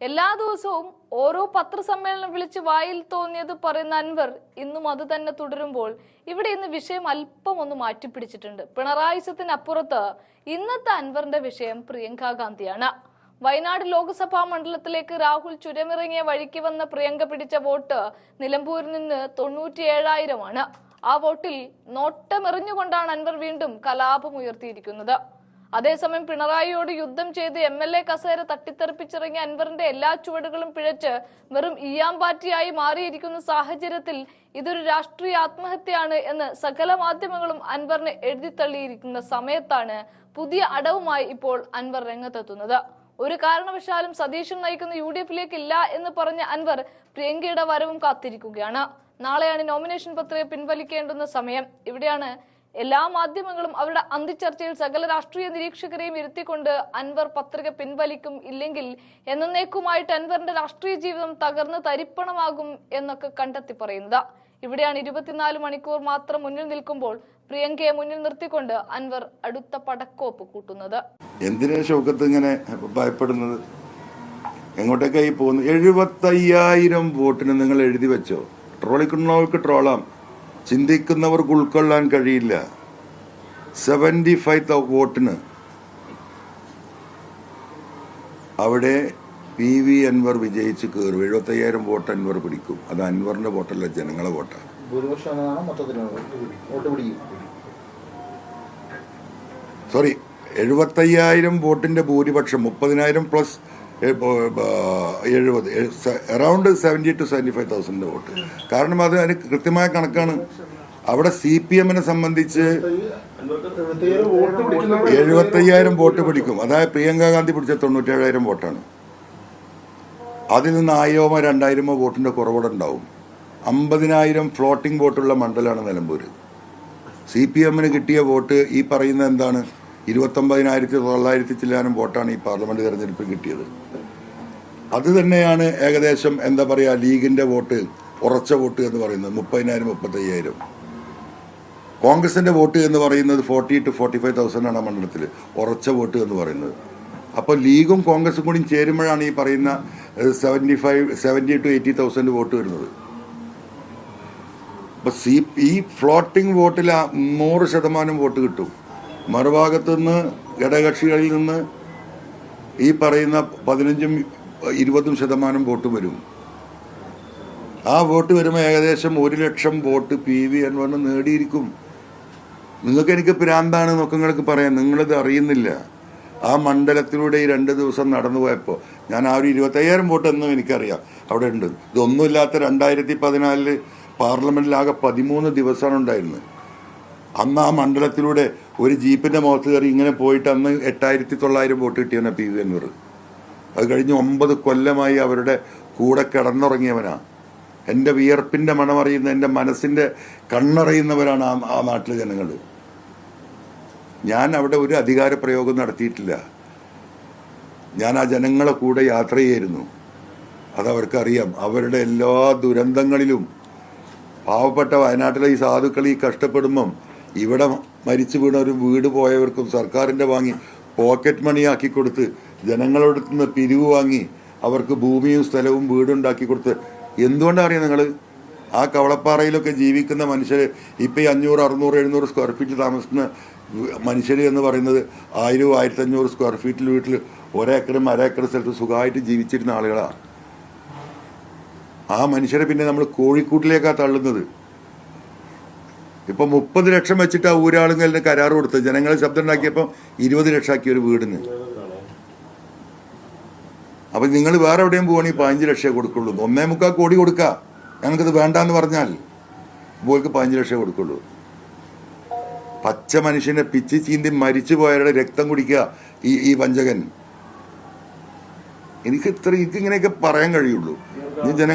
എല്ലാ ദിവസവും ഓരോ പത്രസമ്മേളനം വിളിച്ച് വായിൽ തോന്നിയത് പറയുന്ന അൻവർ ഇന്നും അത് തന്നെ തുടരുമ്പോൾ ഇവിടെ ഇന്ന് വിഷയം അല്പം ഒന്ന് മാറ്റിപ്പിടിച്ചിട്ടുണ്ട്. പിണറായിസത്തിനപ്പുറത്ത് ഇന്നത്തെ അൻവറിന്റെ വിഷയം പ്രിയങ്ക ഗാന്ധിയാണ്. വയനാട് ലോക്സഭാ മണ്ഡലത്തിലേക്ക് രാഹുൽ ചുരമിറങ്ങിയ വഴിക്ക് വന്ന പ്രിയങ്ക പിടിച്ച വോട്ട് നിലമ്പൂരിൽ നിന്ന് തൊണ്ണൂറ്റിയേഴായിരമാണ്. ആ വോട്ടിൽ നോട്ടമെറിഞ്ഞുകൊണ്ടാണ് അൻവർ വീണ്ടും കലാപം ഉയർത്തിയിരിക്കുന്നത് അതേസമയം പിണറായിയോട് യുദ്ധം ചെയ്ത് എം എൽ എ കസേര തട്ടിത്തെറിപ്പിച്ചിറങ്ങിയ അൻവറിന്റെ എല്ലാ ചുവടുകളും പിഴച്ച് വെറും ഇയാമ്പാറ്റിയായി മാറിയിരിക്കുന്ന സാഹചര്യത്തിൽ ഇതൊരു രാഷ്ട്രീയ ആത്മഹത്യയാണ് എന്ന് സകല മാധ്യമങ്ങളും അൻവറിനെ എഴുതിത്തള്ളിയിരിക്കുന്ന സമയത്താണ് പുതിയ അടവുമായി ഇപ്പോൾ അൻവർ രംഗത്തെത്തുന്നത്. ഒരു കാരണവശാലും സതീശൻ നയിക്കുന്ന യു ഡി എഫിലേക്ക് ഇല്ല എന്ന് പറഞ്ഞ അൻവർ പ്രിയങ്കയുടെ വരവും കാത്തിരിക്കുകയാണ്. നാളെയാണ് നോമിനേഷൻ പത്രിക പിൻവലിക്കേണ്ടുന്ന സമയം. ഇവിടെയാണ് എല്ലാ മാധ്യമങ്ങളും അവരുടെ അന്തിച്ചർച്ചയിൽ സകല രാഷ്ട്രീയ നിരീക്ഷകരെയും ഇരുത്തിക്കൊണ്ട് അൻവർ പത്രിക പിൻവലിക്കും ഇല്ലെങ്കിൽ എന്നേക്കുമായിട്ട് അൻവറിന്റെ രാഷ്ട്രീയ ജീവിതം തകർന്ന് തരിപ്പണമാകും എന്നൊക്കെ കണ്ടെത്തി പറയുന്നത്. ഇവിടെയാണ് ഇരുപത്തിനാല് മണിക്കൂർ മാത്രം മുന്നിൽ നിൽക്കുമ്പോൾ പ്രിയങ്കയെ മുന്നിൽ നിർത്തിക്കൊണ്ട് അൻവർ അടുത്ത പടക്കോപ്പ് കൂട്ടുന്നത്. എന്തിനാ ശോകത്ത് ഇങ്ങനെ ഭയപ്പെടുന്നത്? എങ്ങോട്ടേക്കായി പോകുന്നു? എഴുപത്തയ്യായിരം വോട്ടിന് നിങ്ങൾ എഴുതി വെച്ചോ. ട്രോളിക്കുന്നവർക്ക് ട്രോളാം. ചിന്തിക്കുന്നവർക്ക് ഉൾക്കൊള്ളാൻ കഴിയില്ല. സെവന്റി ഫൈവ് വോട്ടിന് അവിടെ പി വി അൻവർ വിജയിച്ച് കയറും എഴുപത്തയ്യായിരം വോട്ട് അൻവർ പിടിക്കും. അത് അൻവറിന്റെ വോട്ടല്ല ജനങ്ങളെ വോട്ടാണ് സോറി എഴുപത്തയ്യായിരം വോട്ടിന്റെ ഭൂരിപക്ഷം മുപ്പതിനായിരം പ്ലസ് എഴുപത് around seventy two seventy five thousand vote. കാരണം അത് അതിന് കൃത്യമായ കണക്കാണ്. അവിടെ സി പി എമ്മിനെ സംബന്ധിച്ച് എഴുപത്തയ്യായിരം വോട്ട് പിടിക്കും. അതായത് പ്രിയങ്ക ഗാന്ധി പിടിച്ച തൊണ്ണൂറ്റേഴായിരം വോട്ടാണ്. അതിൽ നിന്ന് ആയിരമോ രണ്ടായിരമോ വോട്ടിന്റെ കുറവോടെ ഉണ്ടാവും അമ്പതിനായിരം ഫ്ലോട്ടിംഗ് വോട്ടുള്ള മണ്ഡലമാണ് നിലമ്പൂർ സി പി എമ്മിന് കിട്ടിയ വോട്ട് ഈ പറയുന്ന എന്താണ്? ഇരുപത്തൊമ്പതിനായിരത്തി തൊള്ളായിരത്തി ചില്ലാനും വോട്ടാണ് ഈ പാർലമെന്റ് തെരഞ്ഞെടുപ്പിൽ കിട്ടിയത്. അത് തന്നെയാണ് ഏകദേശം എന്താ പറയുക ലീഗിന്റെ വോട്ട് ഉറച്ച വോട്ട് എന്ന് പറയുന്നത്. മുപ്പതിനായിരം മുപ്പത്തയ്യായിരം. കോൺഗ്രസിന്റെ വോട്ട് എന്ന് പറയുന്നത് forty two forty five thousand ആണ് മണ്ഡലത്തിൽ ഉറച്ച വോട്ട് എന്ന് പറയുന്നത്. അപ്പോൾ ലീഗും കോൺഗ്രസും കൂടി ചേരുമ്പോഴാണ് ഈ പറയുന്ന seventy five seventy two eighty thousand vote വരുന്നത്. അപ്പൊ സി ഈ ഫ്ലോട്ടിംഗ് വോട്ടിൽ നൂറ് ശതമാനം വോട്ട് കിട്ടും. മറുഭാഗത്തു നിന്ന് ഘടകകക്ഷികളിൽ നിന്ന് ഈ പറയുന്ന പതിനഞ്ചും ഇരുപതും ശതമാനം വോട്ട് വരും. ആ വോട്ട് വരുമ്പോൾ ഏകദേശം ഒരു ലക്ഷം വോട്ട് പി വി അൻവറിന് നേടിയിരിക്കും. നിങ്ങൾക്ക് എനിക്ക് പ്രാന്താണ് എന്നൊക്കെ പറയാം. നിങ്ങളിത് അറിയുന്നില്ല. ആ മണ്ഡലത്തിലൂടെ ഈ രണ്ട് ദിവസം നടന്നു പോയപ്പോൾ ഞാൻ ആ ഒരു ഇരുപത്തയ്യായിരം വോട്ട് എന്നും എനിക്കറിയാം. അവിടെ ഉണ്ട്. ഇതൊന്നുമില്ലാത്ത രണ്ടായിരത്തി പതിനാലിൽ പാർലമെന്റിലാകെ പതിമൂന്ന് ദിവസമാണ് ഉണ്ടായിരുന്നത്. അന്ന് ആ മണ്ഡലത്തിലൂടെ ഒരു ജീപ്പിന്റെ മുഖത്ത് കയറി ഇങ്ങനെ പോയിട്ട് അന്ന് എട്ടായിരത്തി തൊള്ളായിരം വോട്ട് കിട്ടിയെന്നാണ് പി വി അൻവർ. അത് കഴിഞ്ഞ് ഒമ്പത് കൊല്ലമായി അവരുടെ കൂടെ കിടന്നുറങ്ങിയവനാണ് എന്റെ വിയർപ്പിന്റെ മണമറിയുന്ന എന്റെ മനസ്സിന്റെ കണ്ണറിയുന്നവരാണ് ആ ആ നാട്ടിലെ ജനങ്ങൾ ഞാൻ അവിടെ ഒരു അധികാര പ്രയോഗം നടത്തിയിട്ടില്ല. ഞാൻ ആ ജനങ്ങളെ കൂടെ യാത്ര ചെയ്യായിരുന്നു. അതവർക്കറിയാം. അവരുടെ എല്ലാ ദുരന്തങ്ങളിലും പാവപ്പെട്ട വയനാട്ടിലെ ഈ സാധുക്കൾ ഈ കഷ്ടപ്പെടുമ്പം ഇവിടെ മരിച്ചു വീണ വീട് പോയവർക്കും സർക്കാരിന്റെ വാങ്ങി പോക്കറ്റ് മണിയാക്കി കൊടുത്ത് ജനങ്ങളോട് നിന്ന് പിരിവ് വാങ്ങി അവർക്ക് ഭൂമിയും സ്ഥലവും വീടുണ്ടാക്കി കൊടുത്ത് എന്തുകൊണ്ടാണ് അറിയാം നിങ്ങൾ ആ കവളപ്പാറയിലൊക്കെ ജീവിക്കുന്ന മനുഷ്യർ ഇപ്പം ഈ അഞ്ഞൂറ് അറുന്നൂറ് എഴുന്നൂറ് സ്ക്വയർ ഫീറ്റ് താമസിക്കുന്ന മനുഷ്യർ എന്ന് പറയുന്നത് ആയിരവും ആയിരത്തി അഞ്ഞൂറ് സ്ക്വയർ ഫീറ്റിൽ വീട്ടിൽ ഒരേക്കറും അരേക്കർ സ്ഥലത്ത് സുഖമായിട്ട് ജീവിച്ചിരുന്ന ആളുകളാണ് ആ മനുഷ്യരെ പിന്നെ നമ്മൾ കോഴിക്കൂട്ടിലേക്കാണ് തള്ളുന്നത്. ഇപ്പം മുപ്പത് ലക്ഷം വെച്ചിട്ട് ആ ഊരാളുകളിൽ കരാർ കൊടുത്തത്. ജനങ്ങളെ ശബ്ദം ഉണ്ടാക്കിയപ്പം ഇരുപത് ലക്ഷമാക്കിയ ഒരു വീടിന്. അപ്പൊ നിങ്ങൾ വേറെ എവിടെയും പോവാണെങ്കിൽ പതിനഞ്ച് ലക്ഷമേ കൊടുക്കുള്ളൂ. ഒന്നേ മുക്കാൽ കോടി കൊടുക്കുക ഞങ്ങൾക്കത് വേണ്ടാന്ന് പറഞ്ഞാൽ പോയിക്ക് പതിനഞ്ച് ലക്ഷമേ കൊടുക്കുള്ളൂ. പച്ച മനുഷ്യനെ പിച്ച് ചീന്തി മരിച്ചു പോയവരുടെ രക്തം കുടിക്കുക ഈ ഈ വഞ്ചകൻ. എനിക്ക് ഇത്ര എനിക്ക് ഇങ്ങനെയൊക്കെ പറയാൻ കഴിയുള്ളൂ. ജനങ്ങൾ